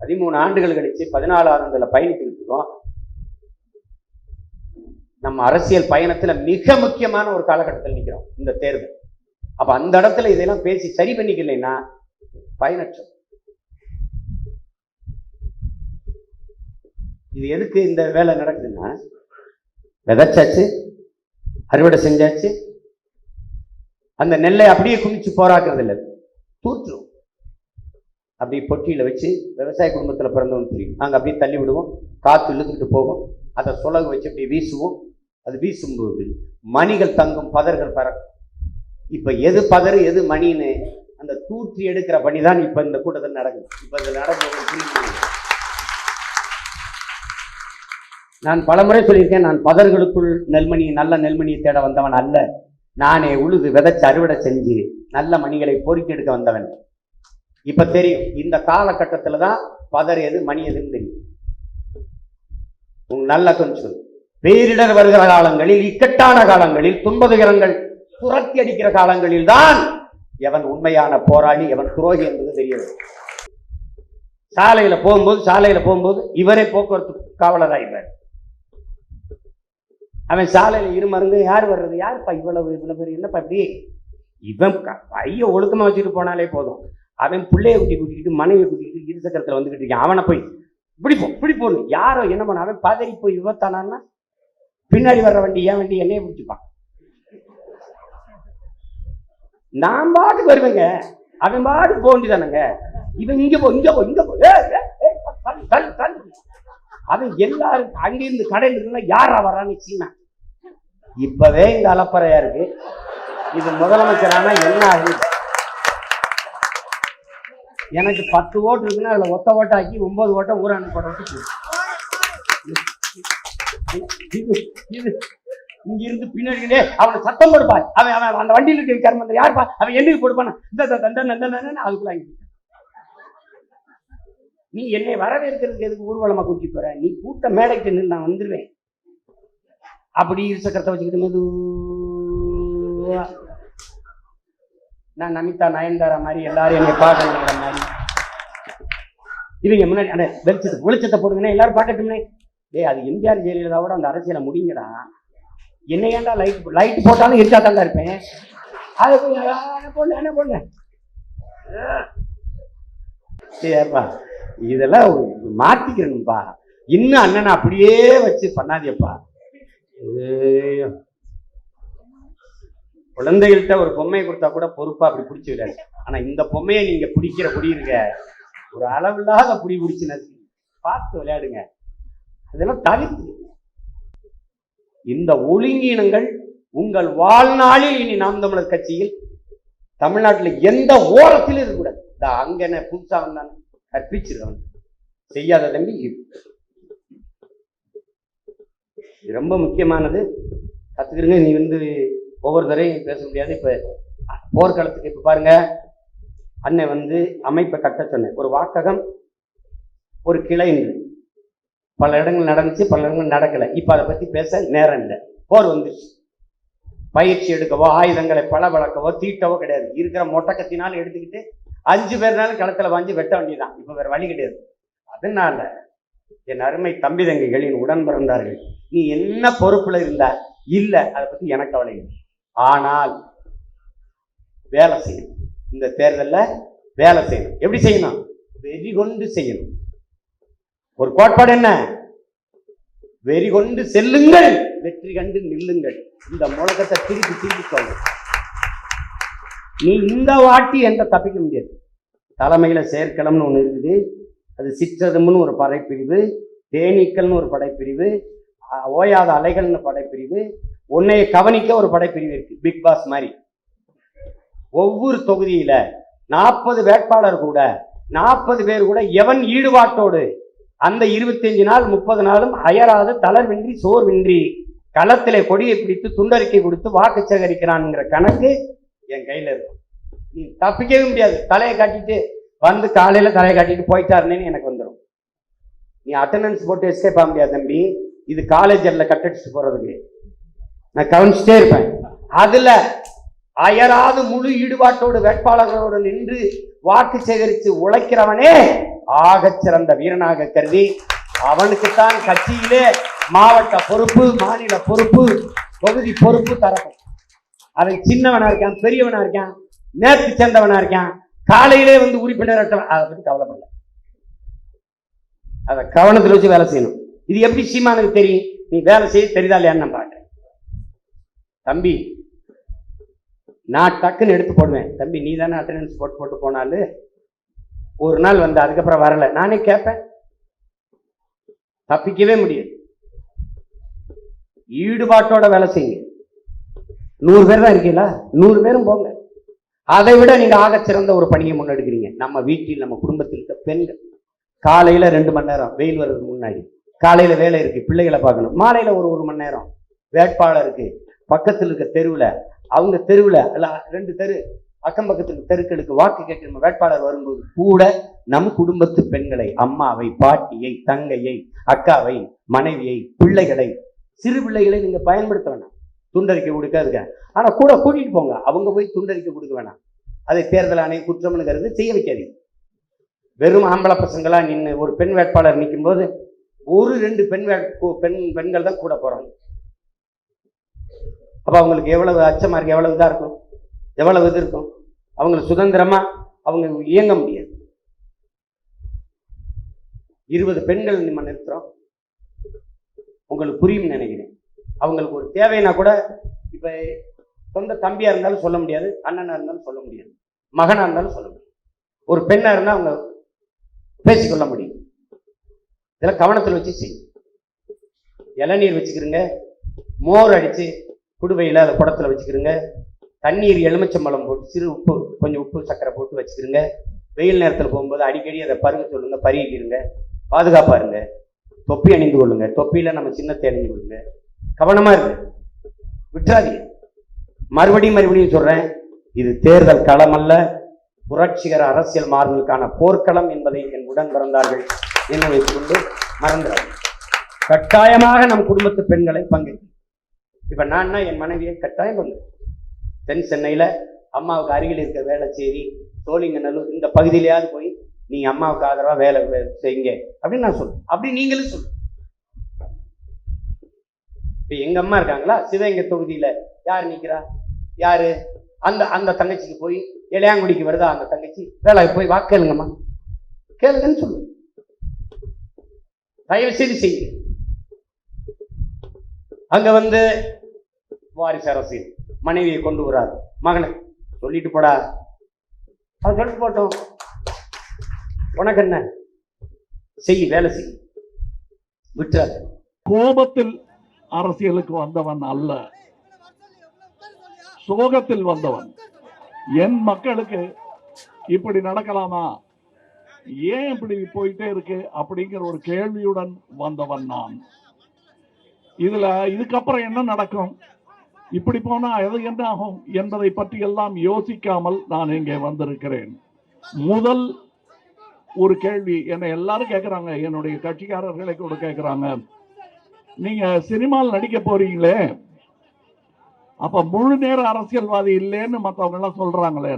பதிமூணு ஆண்டுகள் கழிச்சு பதினாலாவதுல பயணித்துக்கிட்டு இருக்கோம். நம்ம அரசியல் பயணத்துல மிக முக்கியமான ஒரு காலகட்டத்தில் நிக்கிறோம். இந்த தேர்வு. அப்ப அந்த இடத்துல இதெல்லாம் பேசி சரி பண்ணிக்கலைன்னா பயனற்றம் இது எதுக்கு இந்த வேலை நடக்குதுன்னா விதைச்சாச்சு அறுவடை செஞ்சாச்சு அந்த நெல்லை அப்படியே குமிச்சு போராக்குறது இல்லை தூற்றுரும் அப்படி பொட்டியில் வச்சு விவசாய குடும்பத்தில் பிறந்தவன் தெரியும். நாங்கள் அப்படியே தள்ளி விடுவோம். காற்று இழுத்துக்கிட்டு போவோம். அதை சுலகு வச்சு அப்படியே வீசுவோம். அது வீசும்போது மணிகள் தங்கும் பதர்கள் பறக்கும் இப்போ எது பதறு எது மணின்னு அந்த தூற்றி எடுக்கிற பணி தான் இப்போ இந்த கூட்டத்தில் நடக்குது. இப்போ இது நடக்கும் நான் பலமுறை சொல்லியிருக்கேன் நான் பதர்களுக்குள் நெல்மணி நல்ல நெல்மணியை தேட வந்தவன் அல்ல. நானே உழுது விதைச்சு அறுவடை செஞ்சு நல்ல மணிகளை பொறுக்கி எடுக்க வந்தவன். இப்ப தெரியும். இந்த காலகட்டத்தில் தான் பதர் எது மணி எதுன்னு தெரியும். உங்க நல்ல கொஞ்சம் பேரிடர் வருகிற காலங்களில் இக்கட்டான காலங்களில் துன்பதுகரங்கள் புரட்டி அடிக்கிற காலங்களில் தான் எவன் உண்மையான போராளி எவன் துரோகி என்பது தெரியும் சாலையில போகும்போது சாலையில போகும்போது இவரே போக்குவரத்து காவலராயிடுறார் அவன் சாலையில இருமருந்து யார் வர்றது யாருப்பா இவ்வளவு இவ்வளவு பேர் என்னப்பா இப்படி? இவன் கையை பைய ஒழுக்கமா வச்சுட்டு போனாலே போதும். அவன் பிள்ளைய குட்டி கூட்டிக்கிட்டு மனைவி கூட்டிக்கிட்டு இருசக்கரத்தில் வந்துகிட்டு இருக்கான். அவனை போய் பிடிப்போம் பிடிப்போம் யாரோ என்ன பண்ண அவன் பதறி போய் விபத்தானான்னா பின்னாடி வர்ற வண்டி ஏன் வண்டி என்னையே பிடிச்சிப்பான். நான் பாட்டுக்கு வருவேங்க. அவன் பாட்டுக்கு போக வேண்டியதானங்க. இவன் இங்க போ இங்க போ இங்க போ. அவன் எல்லாரும் அங்கிருந்து கடையில் இருந்தா யாரா வரான்னு சீனா. இப்பவே இந்த அலப்பறையா இருக்கு. இது முதலமைச்சரானா என்ன ஆகுது? எனக்கு பத்து ஓட்டு இருக்குன்னா அதில் ஒத்த ஓட்டாக்கி ஒன்பது ஓட்டை ஊராணி போடுறதுக்கு இது இது இங்க இருந்து பின்னாடி அவனை சத்தம் கொடுப்பா அவன் அவன் அந்த வண்டியில் இருக்க கர்மந்திரி யாருப்பா? அவன் என்னைக்கு கொடுப்பானா இந்த இந்த இந்த அதுக்குள்ள நீ என்னை வரவேற்கிறதுக்கு எதுக்கு ஊர்வலமா கூட்டி போற? நீ கூட்ட மேடைக்கு நின்று நான் வந்துருவேன். அப்படி சக்கரத்தை வச்சுக்கிட்டு மெதுவா நான் நமிதா நயன்தாரா மாதிரி எல்லாரும் என்னை பாடுறேன் இவங்க முன்னாடி அந்த வெளிச்சத்தை வெளிச்சத்தை போடுங்கண்ணே எல்லாரும் பார்க்கட்டும்னே டேய் அது எம்ஜிஆர் ஜெயலலிதாவோட அந்த அரசியலை முடிங்கடா. என்ன ஏன்டா லைட் லைட் போட்டாலும் இருக்கா தான் இருப்பேன். அதை போய் என்ன பண்ண என்ன சரிப்பா இதெல்லாம் ஒரு இன்னும் அண்ணனை அப்படியே வச்சு பண்ணாதியப்பா குழந்தைகள்கிட்ட ஒரு பொம்மையை கொடுத்தா கூட பொறுப்பா அப்படி பிடிச்சி விடாது. ஆனா இந்த பொம்மையை நீங்க பிடிக்கிற குடி இருக்க ஒரு அளவில்லாத புடி பிடிச்சு பார்த்து விளையாடுங்க. அதெல்லாம் தவிர்த்து இந்த ஒழுங்கீனங்கள் உங்கள் வாழ்நாளில் இனி நாம் தமிழர் கட்சியில் தமிழ்நாட்டுல எந்த ஓரத்திலும் இருக்கக்கூடாது. இந்த அங்கன புதுசாக வந்தான் கற்பிச்சிருக்கவன் செய்யாத தம்பி இது. ரொம்ப முக்கியமானது. கத்துக்கிறீங்க நீ வந்து ஒவ்வொரு தரையும் பேச முடியாது. இப்ப போர்க்களத்துக்கு இப்ப பாருங்க. அன்னை வந்து அமைப்பை கட்ட சொன்னேன். ஒரு வாக்ககம் ஒரு கிளை என்று பல இடங்கள் நடந்துச்சு பல இடங்கள் நடக்கலை. இப்போ அதை பற்றி பேச நேரம் இல்லை. போர் வந்துச்சு பயிற்சி எடுக்கவோ ஆயுதங்களை பளபளக்கவோ தீட்டவோ கிடையாது. இருக்கிற மொட்டக்கத்தினாலும் எடுத்துக்கிட்டு அஞ்சு பேர்னாலும் களத்தில் வாங்கி வெட்ட வேண்டியதுதான். இப்போ வேறு வழி கிடையாது. அதனால என் அருமை தம்பி தங்கைகளின் உடன் பிறந்தார்கள். நீ என்ன பொறுப்பில் இருந்தா? இல்லை. அதை பற்றி எனக்கு கவலை இல்லை. ஆனால் வேலை செய்யணும். இந்த தேர்தலில் வேலை செய்யணும். எப்படி செய்யணும்? வெறி கொண்டு செய்யணும். ஒரு கோட்பாடு என்ன? வெறி கொண்டு செல்லுங்கள். வெற்றி கண்டு நில்லுங்கள். இந்த முழக்கத்தை திருப்பி திருப்பி சொல்லு நீ இந்த வாட்டி என்ற தப்பிக்க முடியாது. தலைமையில் செயற்களம்னு ஒன்று இருக்குது. அது சிற்றதும்னு ஒரு படைப்பிரிவு தேனீக்கள்னு ஒரு படைப்பிரிவு ஓயாத அலைகள்னு படைப்பிரிவு உன்னை கவனிக்க ஒரு படைப்பிரிவு இருக்கு. பிக் பாஸ் மாதிரி. ஒவ்வொரு தொகுதியில நாற்பது வேட்பாளர் கூட நாற்பது பேர் கூட எவன் ஈடுபாட்டோடு அந்த இருபத்தஞ்சு நாள் முப்பது நாளும் அயராது தளர்வின்றி சோர்வின்றி களத்திலே கொடியை பிடித்து துண்டறிக்கை கொடுத்து வாக்கு சேகரிக்கிறான்ங்கிற கணக்கு என் கையில இருக்கும். நீ தப்பிக்கவே முடியாது. தலையை காட்டிட்டு வந்து காலையில தலையை காட்டிட்டு போயிட்டாருன்னு எனக்கு வந்துடும் நீ அட்டண்டன்ஸ் போட்டு எஸ்கேப் ஆக முடியாது தம்பி. இது காலேஜர்ல கட்டடிச்சு போறதுக்கு. நான் கவனிச்சுட்டே இருப்பேன். அதுல அயராது முழு ஈடுபாட்டோடு வேட்பாளர்களோடு நின்று வாக்கு சேகரித்து உழைக்கிறவனே ஆகச் சிறந்த வீரனாக கருதி அவனுக்குத்தான் கட்சியிலே மாவட்ட பொறுப்பு மாநில பொறுப்பு தொகுதி பொறுப்பு தரப்படும் அவன் சின்னவனா இருக்கான் பெரியவனா இருக்கான் நேர்த்து சேர்ந்தவனா இருக்கான் காலையிலே வந்து உறுப்பினர் அதை பத்தி கவலைப்படல. அதை கவனத்தில் வச்சு வேலை செய்யணும். இது எப்படி சீமானுக்கு தெரியும்? நீ வேலை செய்ய தெரியுதா இல்லையான்னு நான் பார்க்குறேன். தம்பி நான் டக்குன்னு எடுத்து போடுவேன். தம்பி நீ தானே அட்டண்டன்ஸ் போட்டு போட்டு போனாலு? ஒரு நாள் வந்து அதுக்கப்புறம் வரல. நானே கேட்பேன் தப்பிக்கவே முடியாது. ஈடுபாட்டோட வேலை செய்யுங்க. நூறு பேர் தான் இருக்கீங்களா? நூறு பேரும் போங்க. அதை விட நீங்க ஆக சிறந்த ஒரு பணியை முன்னெடுக்கிறீங்க. நம்ம வீட்டில் நம்ம குடும்பத்தில் இருக்க பெண்கள். காலையில ரெண்டு மணி நேரம் வெயில் வர்றதுக்கு முன்னாடி. காலையில வேலை இருக்கு பிள்ளைகளை பார்க்கணும். மாலையில ஒரு ஒரு மணி நேரம். வேட்பாளருக்கு பக்கத்தில் இருக்க தெருவுல அவங்க தெருவுல அல்ல ரெண்டு தெரு அக்கம் பக்கத்துக்கு தெருக்களுக்கு வாக்கு கேட்க நம்ம வேட்பாளர் வரும்போது கூட நம் குடும்பத்து பெண்களை அம்மாவை பாட்டியை தங்கையை அக்காவை மனைவியை பிள்ளைகளை சிறு பிள்ளைகளை நீங்க பயன்படுத்த வேணாம். துண்டறிக்கை கொடுக்காதுங்க. ஆனா கூட கூட்டிட்டு போங்க. அவங்க போய் துண்டறிக்கை கொடுக்க வேணாம். அதை தேர்தல் ஆணையம் குற்றம்னு கருது செய்ய வைக்காதீங்க. வெறும் ஆம்பளை பசங்களா நின்று ஒரு பெண் வேட்பாளர் நிற்கும் போது ஒரு ரெண்டு பெண் வே- பெண் பெண்கள் தான் கூட போறாங்க. அப்போ அவங்களுக்கு எவ்வளவு அச்சமா இருக்கு எவ்வளவு இதாக இருக்கும்? எவ்வளவு இது இருக்கும்? அவங்களுக்கு சுதந்திரமா அவங்க இயங்க முடியாது. இருபது பெண்கள் நம்ம நிறுத்துறோம். உங்களுக்கு புரியும் நினைக்கிறேன். அவங்களுக்கு ஒரு தேவைன்னா கூட இப்போ சொந்த தம்பியா இருந்தாலும் சொல்ல முடியாது அண்ணனா இருந்தாலும் சொல்ல முடியாது மகனா இருந்தாலும் சொல்ல முடியும் ஒரு பெண்ணாக இருந்தால் அவங்க பேசிக்கொள்ள முடியும். இதெல்லாம் கவனத்தில் வச்சு செய்யும் இளநீர் வச்சுக்கிறங்க. மோர் அடிச்சு குடுவையில் அதை குடத்தில் வச்சுக்கிடுங்க தண்ணீர் எலுமிச்சம்பழம் போட்டு சிறு உப்பு கொஞ்சம் உப்பு சக்கரை போட்டு வச்சுக்கிடுங்க வெயில் நேரத்தில் போகும்போது அடிக்கடி அதை பருக சொல்லுங்கள் பருகிக்கிருங்க. பாதுகாப்பாக இருங்க. தொப்பி அணிந்து கொள்ளுங்க. தொப்பியில் நம்ம சின்னத்தை அணிந்து கொள்ளுங்க. கவனமாக இருக்கு விட்டுறாதீங்க. மறுபடியும் மறுபடியும் சொல்கிறேன் இது தேர்தல் களம் அல்ல. புரட்சிகர அரசியல் மாறுதலுக்கான போர்க்களம் என்பதை என் உடன் பிறந்தார்கள். என்ன வைத்துக் கொண்டு மறந்துடாது கட்டாயமாக நம் குடும்பத்து பெண்களை பங்கேற்கும் இப்ப நான்னா என் மனைவியை கட்டாயம் கொண்டு தென் சென்னையில அம்மாவுக்கு அருகில் இருக்க வேளச்சேரி சோழிங்கநல்லூர் இந்த பகுதியிலேயாவது போய் நீங்க அம்மாவுக்கு ஆதரவா வேலை செய்யுங்க அப்படின்னு நான் சொல்லுவேன் அப்படி நீங்களும் சொல்லு இப்ப எங்க அம்மா இருக்காங்களா? சிவகங்கை தொகுதியில யார் நிக்கிறா? யாரு? அந்த அந்த தங்கச்சிக்கு போய் இளையாங்குடிக்கு வருதா? அந்த தங்கச்சி வேலை போய் வாக்கேளுங்கம்மா கேளுங்கன்னு சொல்லு தயவு செய்து செய்யுங்க. அங்க வந்து வாரிசு அரசியல். மனைவியை கொண்டு வரார் மகனை சொல்லிட்டு போடா. அது சொல்லிட்டு போட்டோம். உனக்கு என்ன? செய் வேலை செய். விட்டார் கோபத்தில் அரசியலுக்கு வந்தவன் அல்ல. சோகத்தில் வந்தவன். என் மக்களுக்கு இப்படி நடக்கலாமா? ஏன் இப்படி போயிட்டே இருக்கு? அப்படிங்கிற ஒரு கேள்வியுடன் வந்தவன் நான். இதுல இதுக்கப்புறம் என்ன நடக்கும்? இப்படி போனா எது என்ன ஆகும் என்பதை பற்றி எல்லாம் யோசிக்காமல் நான் இங்கே வந்திருக்கிறேன். முதல் ஒரு கேள்வி என்னை எல்லாரும் கேட்குறாங்க என்னுடைய கட்சிக்காரர்களை கூட கேட்குறாங்க நீங்க சினிமாவில் நடிக்க போறீங்களே? அப்ப முழு நேர அரசியல்வாதி இல்லைன்னு மற்றவங்க எல்லாம் சொல்றாங்களே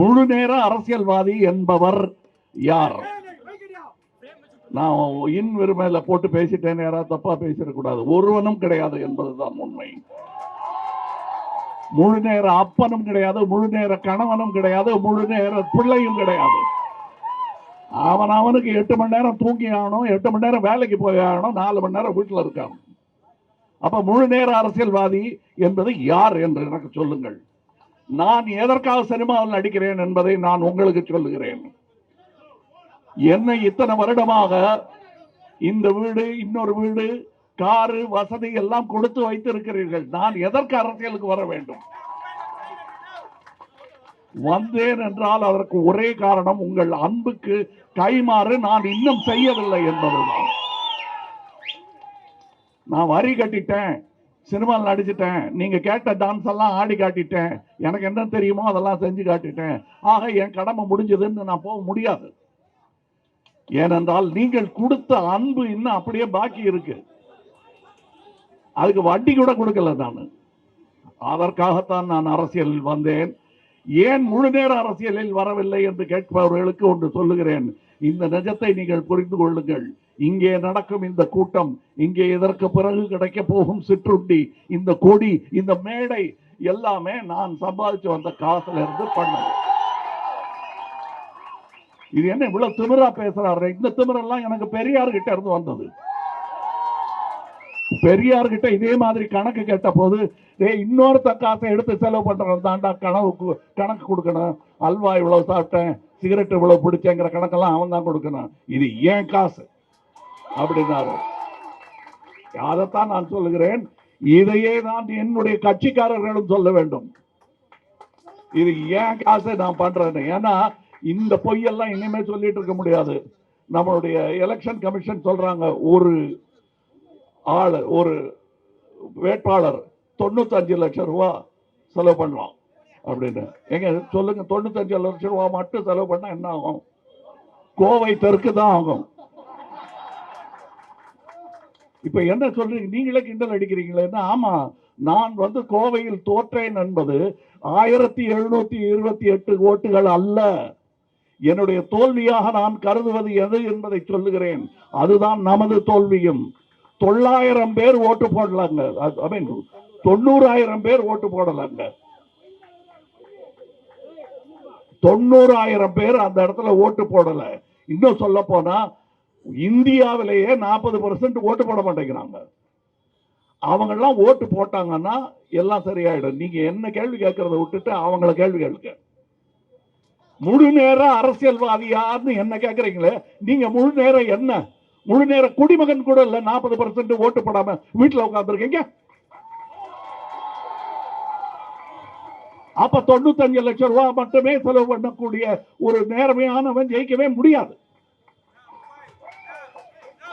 முழு நேர அரசியல்வாதி என்பவர் யார்? நான் இன் விருமையில போட்டு பேசிட்டேன்னு யாராவது தப்பா பேசிடக்கூடாது. ஒருவனும் கிடையாது என்பதுதான் உண்மை. முழு நேர அப்பனும் கிடையாது முழு நேர கணவனும் கிடையாது முழு நேர பிள்ளையும் கிடையாது. அவன் அவனுக்கு எட்டு மணி நேரம் தூங்கி ஆகணும் எட்டு மணி நேரம் வேலைக்கு போய் ஆகணும் நாலு மணி நேரம் வீட்டில் இருக்கான். அப்ப முழு நேர அரசியல்வாதி என்பது யார் என்று எனக்கு சொல்லுங்கள். நான் எதற்காக சினிமாவில் நடிக்கிறேன் என்பதை நான் உங்களுக்கு சொல்லுகிறேன். என்னை இத்தனை வருடமாக இந்த வீடு இன்னொரு வீடு காரு வசதி எல்லாம் கொடுத்து வைத்திருக்கிறீர்கள். நான் எதற்கு அரசியலுக்கு வர வேண்டும்? வந்தேன் என்றால் அதற்கு ஒரே காரணம் உங்கள் அன்புக்கு கைமாறு நான் இன்னும் செய்யவில்லை என்பதுதான். நான் வரி கட்டிட்டேன் சினிமாவில் நடிச்சிட்டேன் நீங்க கேட்ட டான்ஸ் எல்லாம் ஆடி காட்டிட்டேன் எனக்கு என்ன தெரியுமோ அதெல்லாம் செஞ்சு காட்டிட்டேன். ஆக என் கடமை முடிஞ்சதுன்னு நான் போக முடியாது. ஏனென்றால் நீங்கள் கொடுத்த அன்பு இன்னும் அப்படியே பாக்கி இருக்கு. அதுக்கு வட்டி கூட கொடுக்கல நான். அதற்காகத்தான் நான் அரசியலில் வந்தேன். ஏன் முழு நேர அரசியலில் வரவில்லை என்று கேட்பவர்களுக்கு ஒன்று சொல்லுகிறேன். இந்த நிஜத்தை நீங்கள் புரிந்து கொள்ளுங்கள். இங்கே நடக்கும் இந்த கூட்டம் இங்கே இதற்கு பிறகு கிடைக்க போகும் சிற்றுண்டி இந்த கொடி இந்த மேடை எல்லாமே நான் சம்பாதிச்சு வந்த காசுல இருந்து பண்ணேன் இது என்ன இவ்வளவு திமிரா பேசுறாரு இந்த திமிரெல்லாம் எனக்கு பெரியார் கிட்ட இருந்து வந்தது. பெரியார் கிட்ட இதே மாதிரி கணக்கு கேட்ட போது டேய் இன்னொருத்த காசை எடுத்து செலவு பண்றது தாண்டா கனவு கணக்கு கொடுக்கணும். அல்வா இவ்வளவு சாப்பிட்டேன் சிகரெட் இவ்வளவு பிடிச்சேங்கிற கணக்கெல்லாம் அவன் தான் கொடுக்கணும். இது ஏன் காசு? அப்படின்னாரு. அதைத்தான் நான் சொல்லுகிறேன். இதையே தான் என்னுடைய கட்சிக்காரர்களும் சொல்ல வேண்டும். இது ஏன் காசை நான் பண்றேன்னு? ஏன்னா இந்த பொய்யெல்லாம் இனிமே சொல்லிட்டு இருக்க முடியாது. நம்மளுடைய எலெக்ஷன் கமிஷன் சொல்றாங்க ஒரு ஆள் ஒரு வேட்பாளர் தொண்ணூத்தஞ்சு லட்சம் ரூபா செலவு பண்ணலாம் அப்படின்னு. எங்க சொல்லுங்க தொண்ணூத்தஞ்சு லட்சம் ரூபா மட்டும் செலவு பண்ணா என்ன ஆகும்? கோவை தெற்கு தான் ஆகும். இப்ப என்ன சொல்றீங்க? நீங்களே கிண்டல் அடிக்கிறீங்களேன்னா ஆமா நான் வந்து கோவையில் தோற்றேன் என்பது ஆயிரத்தி எழுநூத்தி இருபத்தி எட்டு ஓட்டுகள் அல்ல. என்னுடைய தோல்வியாக நான் கருதுவது எது என்பதை சொல்லுகிறேன். அதுதான் நமது தோல்வியும். தொள்ளாயிரம் பேர் ஓட்டு போடலாங்க. ஐ மீன் தொண்ணூறாயிரம் பேர் ஓட்டு போடலாங்க. தொண்ணூறாயிரம் பேர் அந்த இடத்துல ஓட்டு போடல. இன்னும் சொல்ல போனா இந்தியாவிலேயே நாற்பது பர்சன்ட் ஓட்டு போட மாட்டேங்கிறாங்க. அவங்கெல்லாம் ஓட்டு போட்டாங்கன்னா எல்லாம் சரியாயிடும். நீங்க என்ன கேள்வி கேட்கறத விட்டுட்டு அவங்கள கேள்வி கேளுங்க. முழு நேர அரசியல்வாதியார்னு என்ன கேட்குறீங்களே நீங்க முழு நேரம் என்ன? முழு நேர குடிமகன் கூட இல்லை நாற்பது பர்சன்ட் ஓட்டு போடாம வீட்டில் உட்காந்துருக்கீங்க அப்ப தொண்ணூத்தஞ்சு லட்சம் ரூபாய் மட்டுமே செலவு பண்ணக்கூடிய ஒரு நேர்மையானவன் ஜெயிக்கவே முடியாது.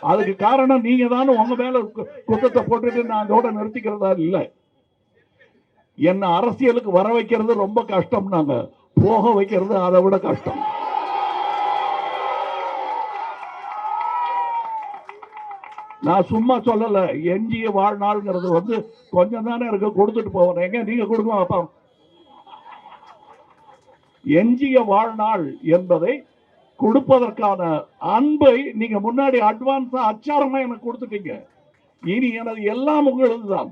அதுக்கு காரணம் நீங்க தானே உங்க மேல கு- குத்தத்தை போட்டுட்டு நான் அதோட நிறுத்திக்கிறதா இல்லை. என்ன அரசியலுக்கு வர வைக்கிறது ரொம்ப கஷ்டம் நாங்க போக வைக்கிறது அதை விட கஷ்டம். நான் சும்மா சொல்லல எஞ்சிய வாழ்நாள்ங்கிறது வந்து கொஞ்சம் தானே இருக்கு கொடுத்துட்டு போவேன் எங்க நீங்க கொடுங்க அப்பா. எஞ்சிய வாழ்நாள் என்பதை கொடுப்பதற்கான அன்பை நீங்க முன்னாடி அட்வான்ஸா அச்சாரமா எனக்கு கொடுத்துட்டீங்க. இனி எனது எல்லாம் உங்களது தான்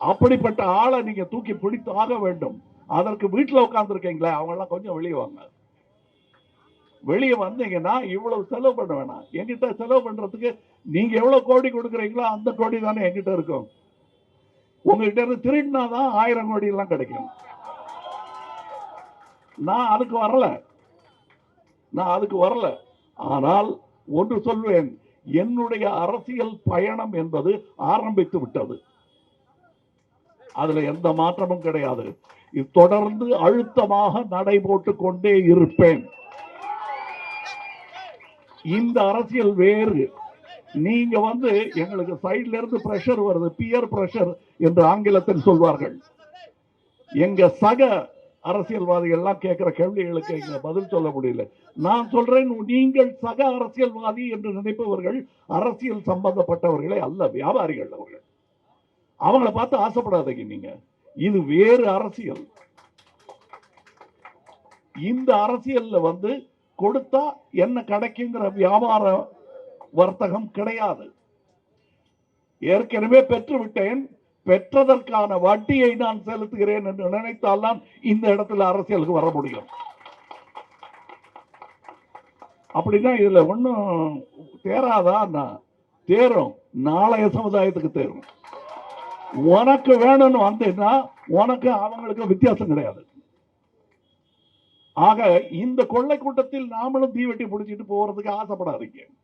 அப்படிப்பட்ட ஆளை நீங்க தூக்கி பிடித்து ஆக வேண்டும். அதற்கு வீட்டுல உட்காந்துருக்கீங்களே அவங்கெல்லாம் கொஞ்சம் வெளியே வாங்க. வெளியே வந்தீங்கன்னா இவ்வளவு செலவு பண்ண வேணாம். என்கிட்ட செலவு பண்றதுக்கு நீங்க எவ்வளவு கோடி கொடுக்குறீங்களோ அந்த கோடி தானே என்கிட்ட இருக்கும். உங்ககிட்ட இருந்து திருடினாதான் ஆயிரம் கோடி எல்லாம் கிடைக்கும். நான் அதுக்கு வரல. நான் அதுக்கு வரல. ஆனால் ஒன்று சொல்வேன் என்னுடைய அரசியல் பயணம் என்பது ஆரம்பித்து விட்டது. அதுல எந்த மாற்றமும் கிடையாது. தொடர்ந்து அழுத்தமாக நடைபோட்டு கொண்டே இருப்பேன். இந்த அரசியல் வேறு. நீங்க வந்து எங்களுக்கு சைட்ல இருந்து பிரஷர் வருது பியர் பிரஷர் என்று ஆங்கிலத்தில் சொல்வார்கள். எங்க சக அரசியல்வாதிகள் எல்லாம் கேட்கிற கேள்விகளுக்கு பதில் சொல்ல முடியல. நான் சொல்றேன் நீங்கள் சக அரசியல்வாதி என்று நினைப்பவர்கள் அரசியல் சம்பந்தப்பட்டவர்களே அல்ல வியாபாரிகள் அவர்கள். அவங்கள பார்த்து ஆசைப்படாதீங்க நீங்க. இது வேறு அரசியல். இந்த அரசியல்ல வந்து கொடுத்தா என்ன கிடைக்குங்கிற வியாபார வர்த்தகம் கிடையாது. ஏற்கனவே பெற்று விட்டேன் பெற்றதற்கான வட்டியை நான் செலுத்துகிறேன் என்று நினைத்தால்தான் இந்த இடத்துல அரசியலுக்கு வர முடியும். அப்படின்னா இதுல ஒன்றும் தேராதா நான் தேரும் நாளைய சமுதாயத்துக்கு தேரும் உனக்கு வேணும்னு வந்தீங்கன்னா உனக்கு அவங்களுக்கு வித்தியாசம் கிடையாது. ஆக இந்த கொள்ளை கூட்டத்தில் நாமளும் தீவெட்டி பிடிச்சிட்டு போறதுக்கு ஆசைப்படாதீங்க.